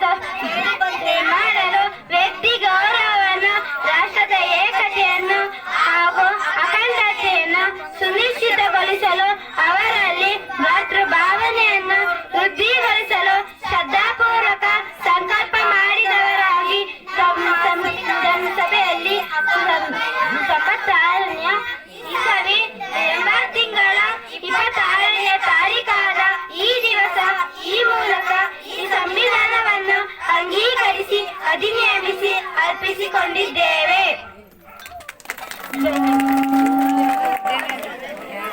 patas, y. ಅಧಿನಿಯಮಿಸಿ ಅರ್ಪಿಸಿಕೊಂಡಿದ್ದೇವೆ